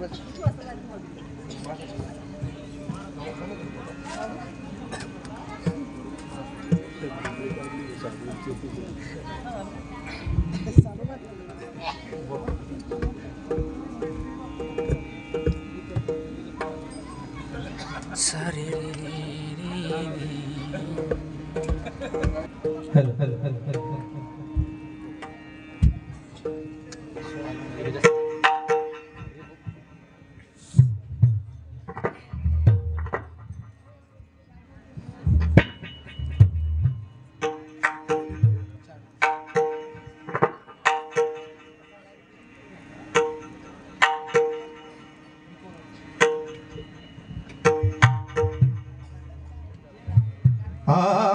পাচ্ছি hello hello hello hello Ah.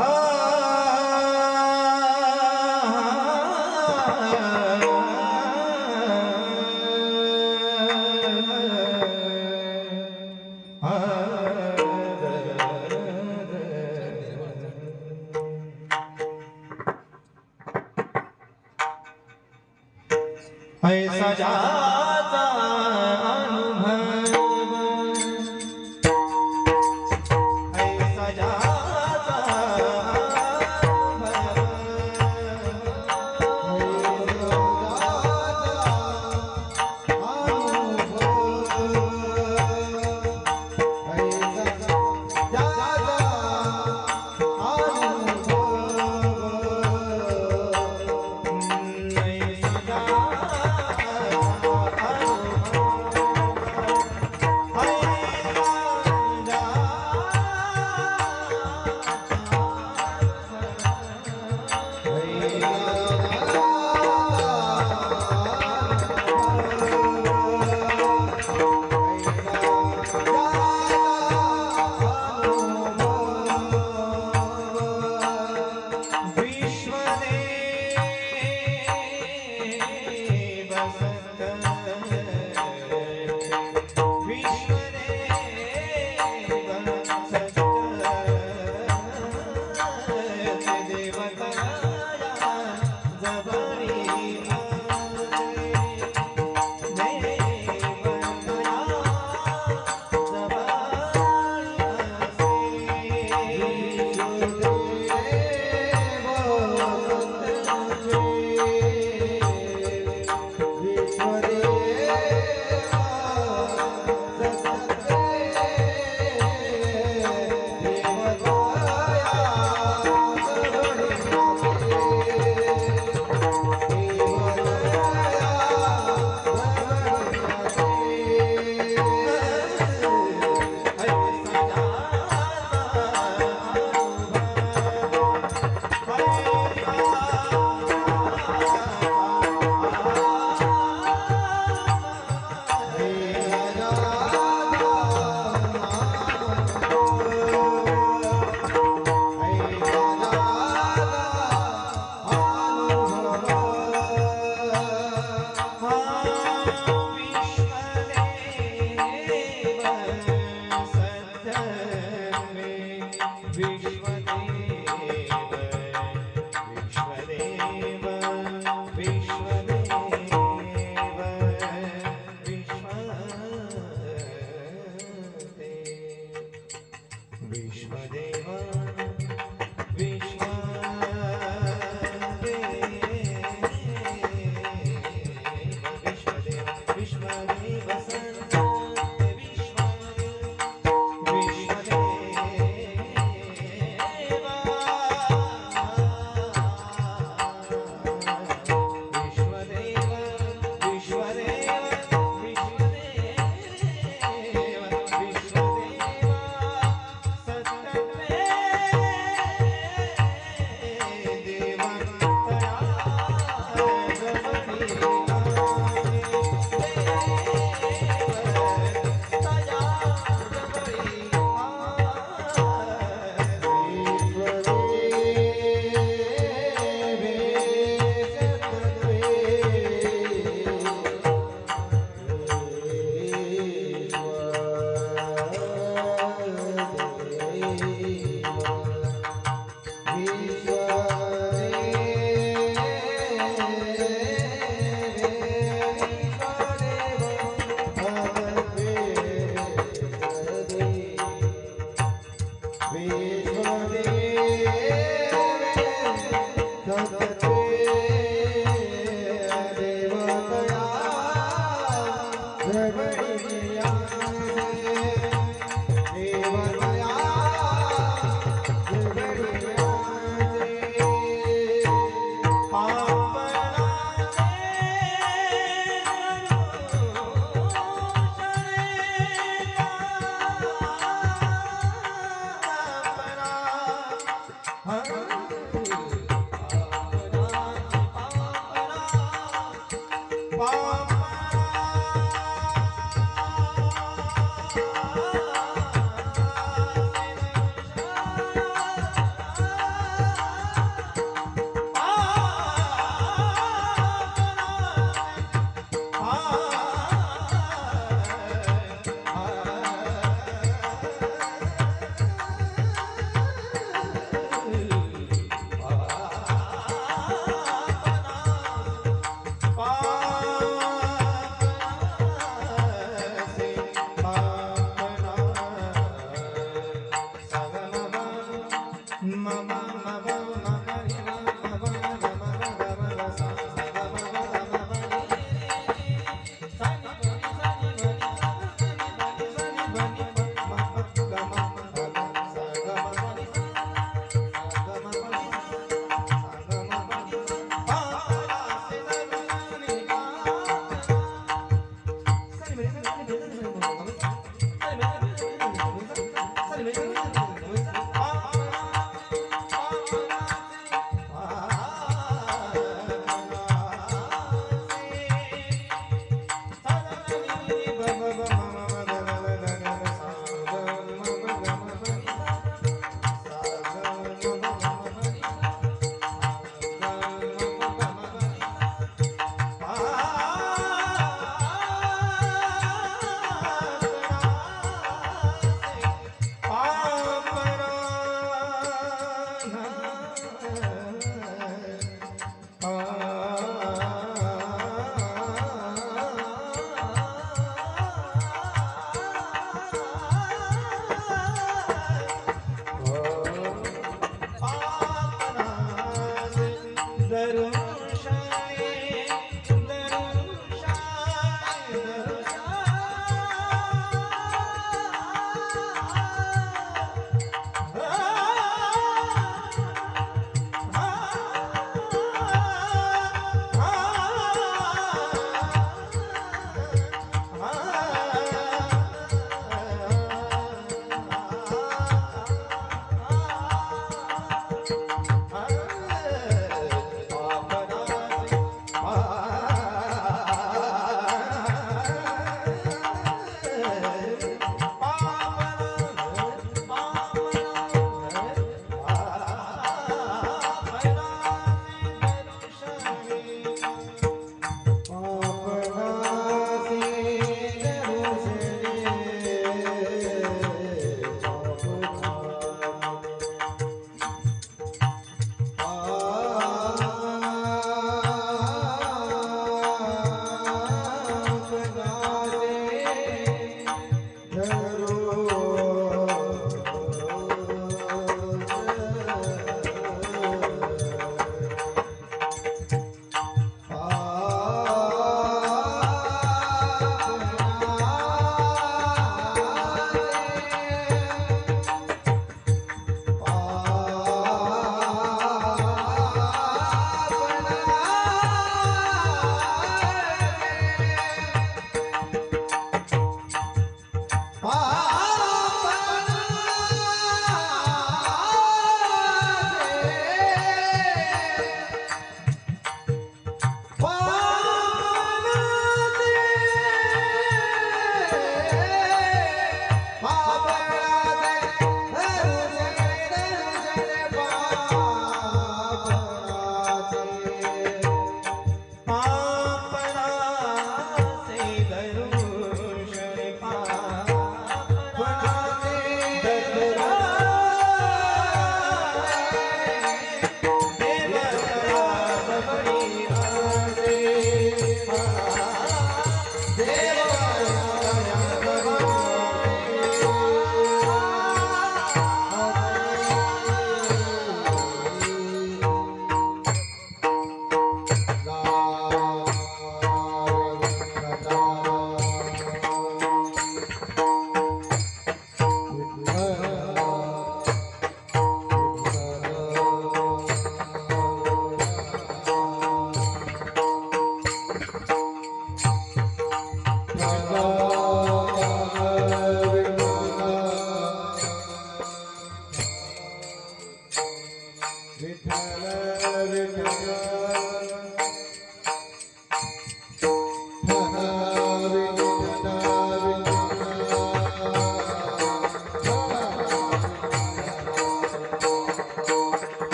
Oh.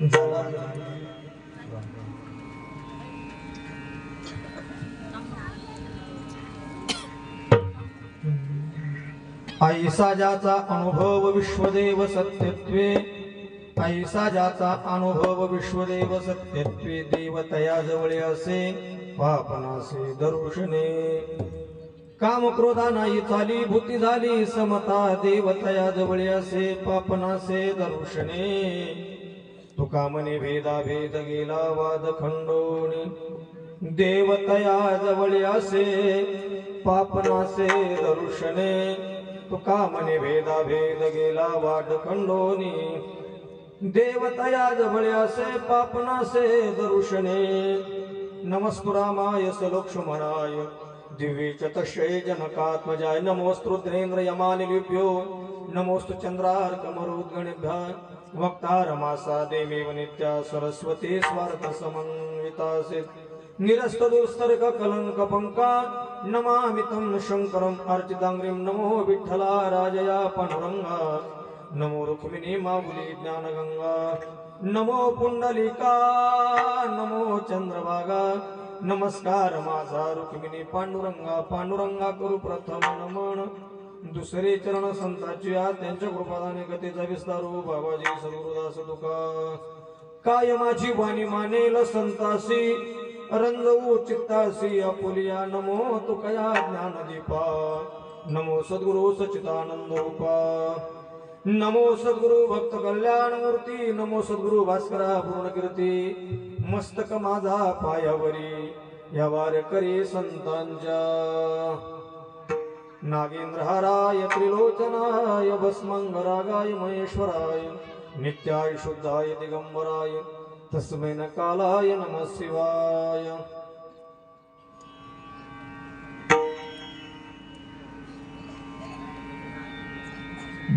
ऐसा ज्याचा अनुभव विश्वदेव सत्यत्वे ऐसा ज्याचा अनुभव विश्वदेव सत्यत्वे देवतया जवळे असे पापनासे दर्शने. काम क्रोधा नाही चाली भूती झाली समता देवतया जवळे असे पापनासे दर्शने. तुकामने भेदा भेद गेला वाद खंडोणी देवतया जवळ असे पापनासे दर्शने तुकामने म्हणे भेदा भेद गेला वाद खंडोनी. देवतया जवळ असे पापनासे दर्शने नमस्कुरामाय सलोक्ष्मणाय. दिव्ये च तस्यै जनकात्मजाय. नमोस्तुद्रेन्द्र यमानिलिभ्यो नमोस्तु चन्द्रार्कमरुद्गणेभ्यः वक्तारमासा देमेव नित्या सरस्वती स्वार्थ समन्वितासीत् निरस्त दुस्तर्क कलंक पंका नमामि तं शङ्करम् अर्चिताङ्ग्रिं नमो विठ्ठला राजया पांडुरंगा नमो रुक्मिणी माऊली ज्ञानगङ्गा। नमो पुंडलिका नमो चंद्रभागा नमस्कार माझा रुक्मिणी पांडुरंगा। पांडुरंगा करू प्रथम नमन। दुसरे चरण संताची आज त्यांच्या कृपादाने कथेचा विस्तार हो बाबाजी सद्गुरुदास तुका. काय माझी वाणी मानेल संतासी रंजवू चित्तासी अपुलिया नमो तुकया ज्ञानदीपा. नमो सद्गुरु सचिदानंद रूपा. नमो सद्गुरु भक्त कल्याण मूर्ती नमो सद्गुरु भास्करा पूर्णकीर्ती. मस्तक माझा पायावरी या वारकरी संतांच्या. नागेंद्रहाराय त्रिलोचनाय भस्मंगरागाय महेश्वराय नित्याय शुद्धाय दिगंबराय तस्मै न कालाय नमः शिवाय।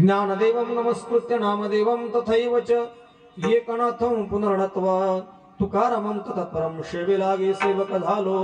ज्ञानदेवं नमस्कृत्य नामदेवं तथैव च एकनाथं पुनर्णत्वा तुकारामं तत्परं सेवे लागे सेवक झालो